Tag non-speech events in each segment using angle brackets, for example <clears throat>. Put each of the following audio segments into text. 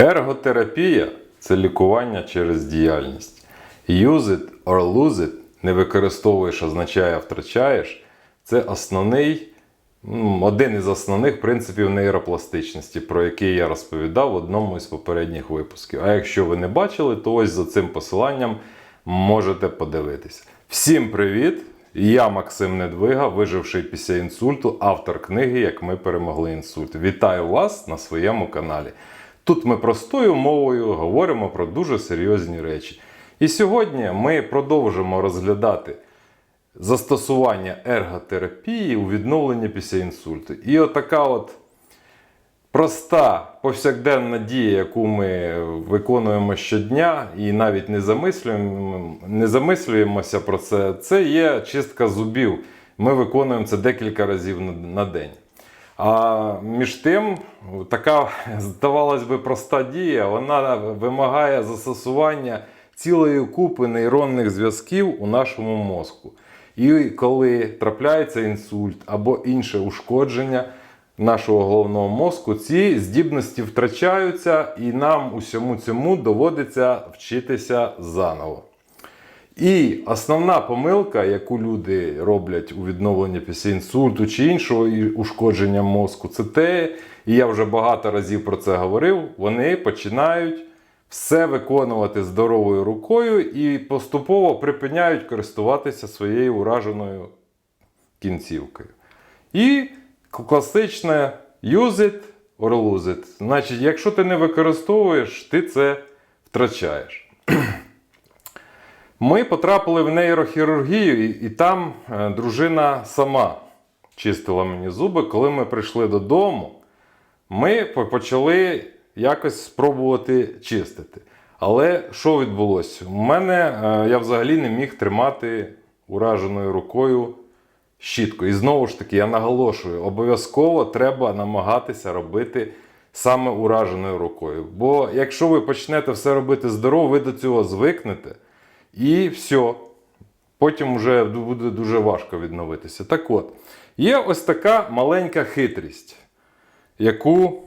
Ерготерапія це лікування через діяльність. Use it or lose it не використовуєш, означає втрачаєш. Це основний, один із основних принципів нейропластичності, про який я розповідав в одному із попередніх випусків. А якщо ви не бачили, то ось за цим посиланням можете подивитися. Всім привіт! Я Максим Недвига, виживший після інсульту, автор книги Як ми перемогли інсульт. Вітаю вас на своєму каналі. Тут ми простою мовою говоримо про дуже серйозні речі. І сьогодні ми продовжимо розглядати застосування ерготерапії у відновленні після інсульту. І отака от проста повсякденна дія, яку ми виконуємо щодня і навіть не замислюємо, не замислюємося про це, це є чистка зубів. Ми виконуємо це декілька разів на- день. А між тим, така, здавалось би, проста дія, вона вимагає застосування цілої купи нейронних зв'язків у нашому мозку. І коли трапляється інсульт або інше ушкодження нашого головного мозку, ці здібності втрачаються, і нам усьому цьому доводиться вчитися заново. І основна помилка, яку люди роблять у відновленні після інсульту чи іншого ушкодження мозку, це те, і я вже багато разів про це говорив. Вони починають все виконувати здоровою рукою і поступово припиняють користуватися своєю ураженою кінцівкою. І класичне use it or lose it. Значить, якщо ти не використовуєш, ти це втрачаєш. Ми потрапили в нейрохірургію, і, і там е, дружина сама чистила мені зуби. Коли ми прийшли додому, ми почали якось спробувати чистити. Але що відбулося? У мене е, я взагалі не міг тримати ураженою рукою щітку. І знову ж таки, я наголошую, обов'язково треба намагатися робити саме ураженою рукою. Бо якщо ви почнете все робити здорово, ви до цього звикнете. І все. Потім вже буде дуже важко відновитися. Так от, є ось така маленька хитрість, яку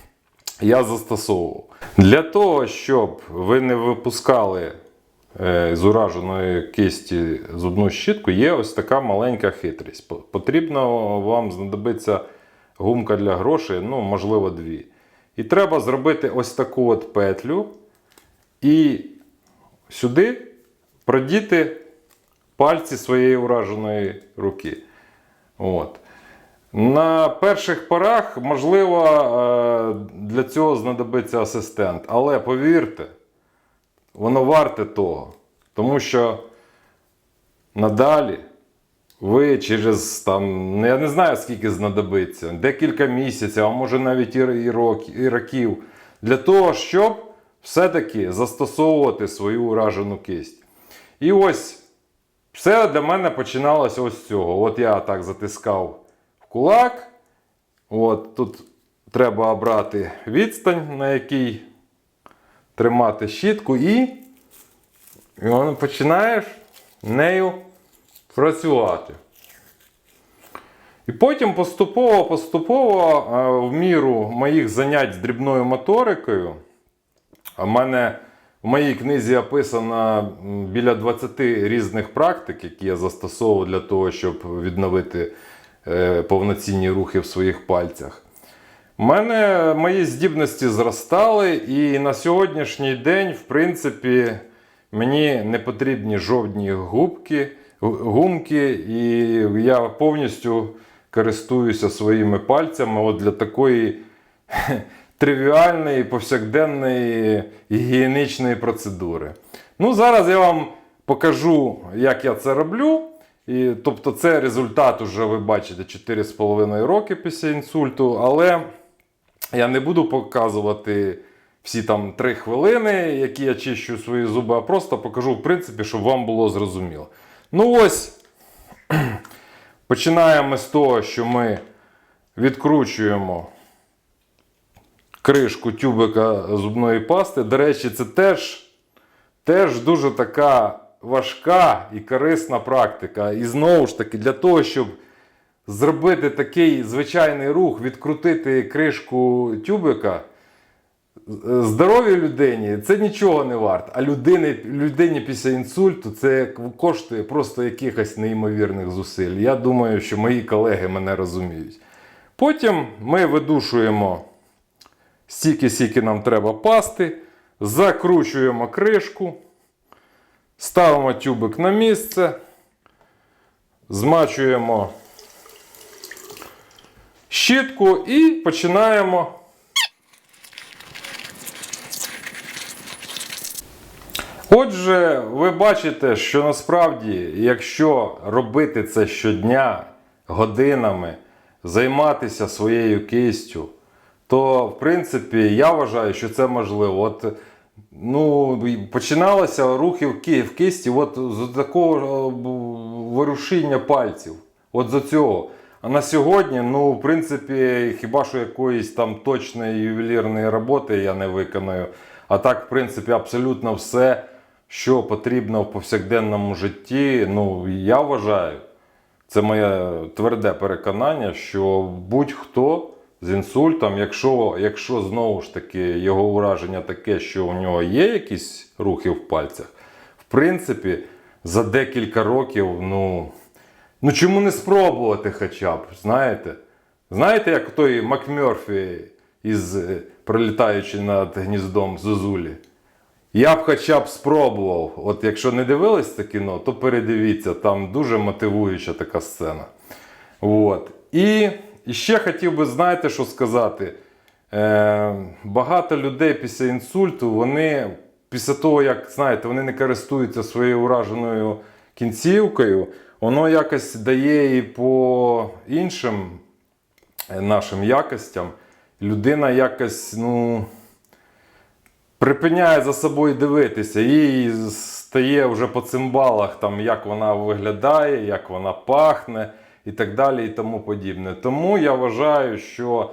<clears throat> я застосовував. Для того, щоб ви не випускали е, з ураженої кисті зубну щітку, є ось така маленька хитрість. По- Потрібно вам знадобиться гумка для грошей, ну, можливо, дві. І треба зробити ось таку от петлю. І сюди продіти пальці своєї ураженої руки. От. На перших порах, можливо, е, для цього знадобиться асистент. Але повірте, воно варте того. Тому що надалі ви через там, ну, я не знаю, скільки знадобиться, декілька місяців, а може навіть і, і, рок- і років, для того, щоб все-таки застосовувати свою уражену кисть. І ось все для мене починалося ось цього. От я так затискав в кулак. От тут треба обрати відстань, на якій тримати щітку, і, і починаєш нею працювати. І потім поступово-поступово, е, в міру моїх занять з дрібною моторикою, у мене в моїй книзі описано біля 20 різних практик, які я застосовував для того, щоб відновити е, повноцінні рухи в своїх пальцях. У мене мої здібності зростали, і на сьогоднішній день, в принципі, мені не потрібні жодні губки, гумки, і я повністю користуюся своїми пальцями от для такої тривіальної, повсякденної гігієнічної процедури. Ну, зараз я вам покажу, як я це роблю. І, тобто, це результат уже ви бачите 4,5 роки після інсульту, але я не буду показувати всі там 3 хвилини, які я чищу свої зуби, а просто покажу, в принципі, щоб вам було зрозуміло. Ну ось, <clears throat> починаємо з того, що ми відкручуємо кришку тюбика зубної пасти. До речі, це теж, теж дуже така важка і корисна практика. І знову ж таки, для того, щоб зробити такий звичайний рух, відкрутити кришку тюбика, Здоровій людині це нічого не варто, а людині, людині після інсульту це коштує просто якихось неймовірних зусиль. Я думаю, що мої колеги мене розуміють. Потім ми видушуємо стільки, скільки нам треба пасти, закручуємо кришку, ставимо тюбик на місце, змачуємо щітку і починаємо. Отже, ви бачите, що насправді, якщо робити це щодня, годинами, займатися своєю кистю, то в принципі я вважаю, що це можливо. От, ну, і починалися рухи в ки- в кисті от з такого е, ворушіння пальців. От з цього. А на сьогодні, ну, в принципі, хіба що якоїсь там точної ювелірної роботи я не виконую. А так, в принципі, абсолютно все, що потрібно в повсякденному житті, ну, я вважаю, це моє тверде переконання, що будь-хто з інсультом, якщо, якщо знову ж таки його ураження таке, що у нього є якісь рухи в пальцях, в принципі, за декілька років, ну, ну чому не спробувати хоча б, знаєте? Знаєте, як той Макмерфі із е, пролітаючи над гніздом Зозулі? Я б хоча б спробував. От якщо не дивились це кіно, то передивіться, там дуже мотивуюча така сцена. От. І, і ще хотів би, знаєте, що сказати. Е, багато людей після інсульту, вони після того, як знаєте, вони не користуються своєю ураженою кінцівкою, воно якось дає і по іншим е, нашим якостям. Людина якось, ну припиняє за собою дивитися, їй стає вже по цимбалах, там, як вона виглядає, як вона пахне і так далі, і тому подібне. Тому я вважаю, що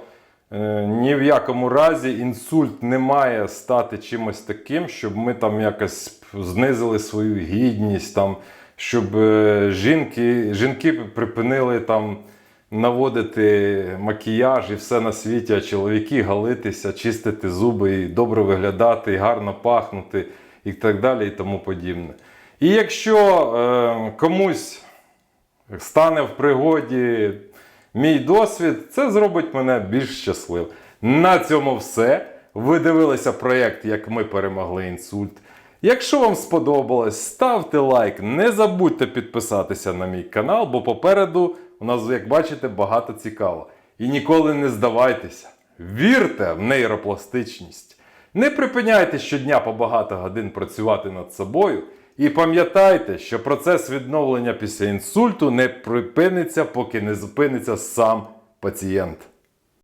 е, ні в якому разі інсульт не має стати чимось таким, щоб ми там якось знизили свою гідність, там, щоб е, жінки, жінки припинили там наводити макіяж і все на світі, а чоловіки галитися, чистити зуби, і добре виглядати, і гарно пахнути, і так далі, і тому подібне. І якщо е, комусь стане в пригоді мій досвід, це зробить мене більш щасливим. На цьому все. Ви дивилися проєкт, як ми перемогли інсульт. Якщо вам сподобалось, ставте лайк, не забудьте підписатися на мій канал, бо попереду у нас, як бачите, багато цікаво. І ніколи не здавайтеся. Вірте в нейропластичність. Не припиняйте щодня по багато годин працювати над собою. І пам'ятайте, що процес відновлення після інсульту не припиниться, поки не зупиниться сам пацієнт.